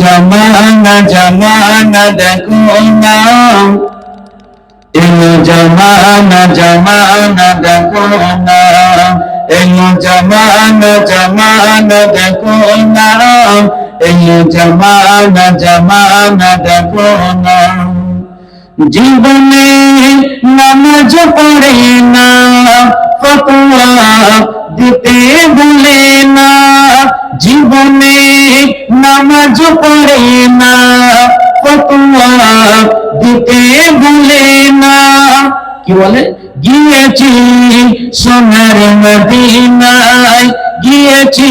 জমানা জমানা দেখো না। এলো জমানা জমানা দেখো এলো জমানা জমানা দেখো না। এলো জীবনে নামাজ পড়ে না, ফতোয়া দিতে বলে না। জীবনে নামাজ পড়ে না, ফতোয়া দিতে বলে না। কি বলে? গিয়েছি সোনার মদিনায়, গিয়েছি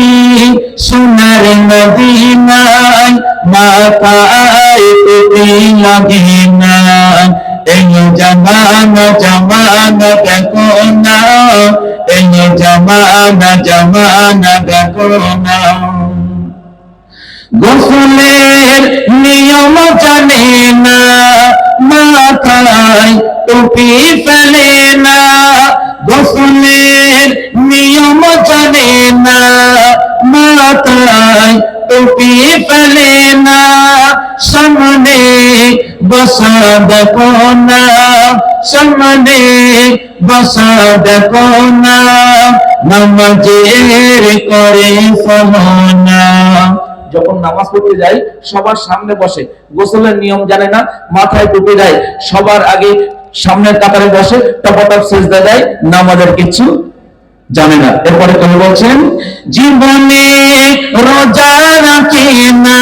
সোনার মদিনায়, মাথায় টুপি লাগে না এই জমানা জমানা দেখো না এই জমানা জমানা দেখো না। গোসলের নিয়ম জানে না, মাথায় টুপি ফেলে না। গোসলের নিয়ম জানে না, মাথায় টুপি ফেলে না। সামনে বসা দেখো না, সামনে বসা দেখো না। নামাজের করে সহনা যখন নামাজ পড়তে যাই, সবার সামনে বসে। গোসলের নিয়ম জানে না, মাথায় টুপি দেয়। সবার আগে সামনের কাতারে বসে টপটপ সেজদা দেয়, নামাজের কিছু জানে না। এরপরে তিনি বলছেন, জীবনে রোজা রাখে না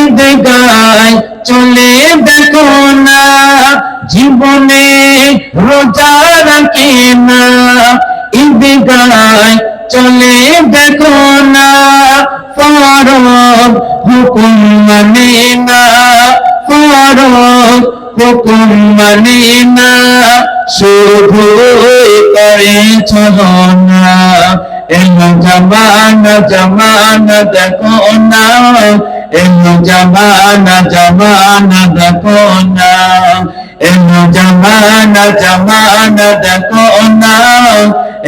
ঈদ গায় চলে দেখো না। জীবনে রোজা রাখে না ঈদ গায় চলে দেখো না। মানে না শুধু করে চলো না। এলো জমানা জমানা দেখো না। এলো জমানা জমানা দেখো না। এলো জমানা জমানা দেখো না।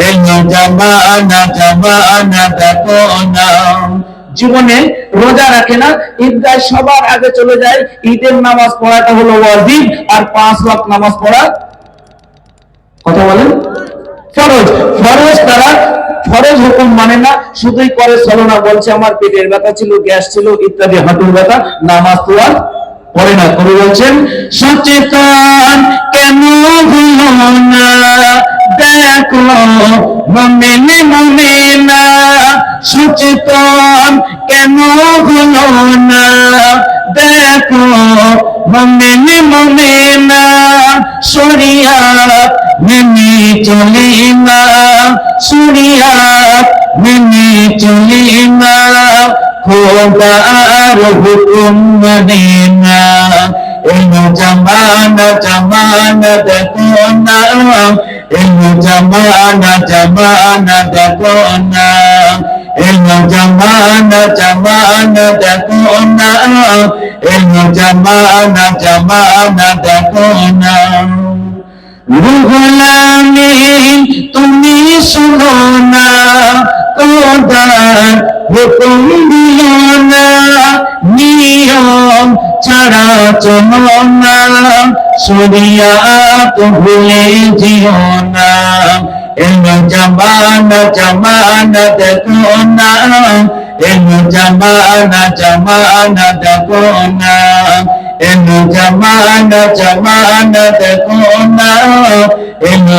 এলো জমানা জমানা দেখো না। জীবনে রোজা রাখে না ঈদগায় সবার আগে চলে যায়, ঈদের নামাজ পড়াটা হলো ওয়াজিব, আর পাঁচ ওয়াক্ত নামাজ পড়া কথা বলেন? ফরজ ফরজ তারা, ফরজ হুকুম মানে না, শুধুই করে চলো না, বলছে আমার পেটের ব্যথা ছিল, গ্যাস ছিল, ইত্যাদি, হাঁটুর ব্যথা, নামাজ তো আর পড়ে না করে বলছেন, সচেতন কেন হলো না? দেখো, মনে না সচেতন কেন হলো না? দেখো মমেনে মনে না সরিয়া মেনে চলে না সরিয়া মেনে চলে না খোদার হুকুম মানে না। এলো জমানা জমানা, দেখো না, এলো জমানা জমানা, দেখো না। এলো জমানা জমানা, দেখো না। এলো জমানা জমানা, দেখো না। রুহলামে তুমি শুনো না। কোদার হুকুম দিও না। নিয়ম ছাড়া চলো না। শরিয়াত ভুলে যেও না। এলো জমানা জমানা দেখো না এলো জমানা জমানা দেখো না এলো জমানা জমানা দেখো না এলো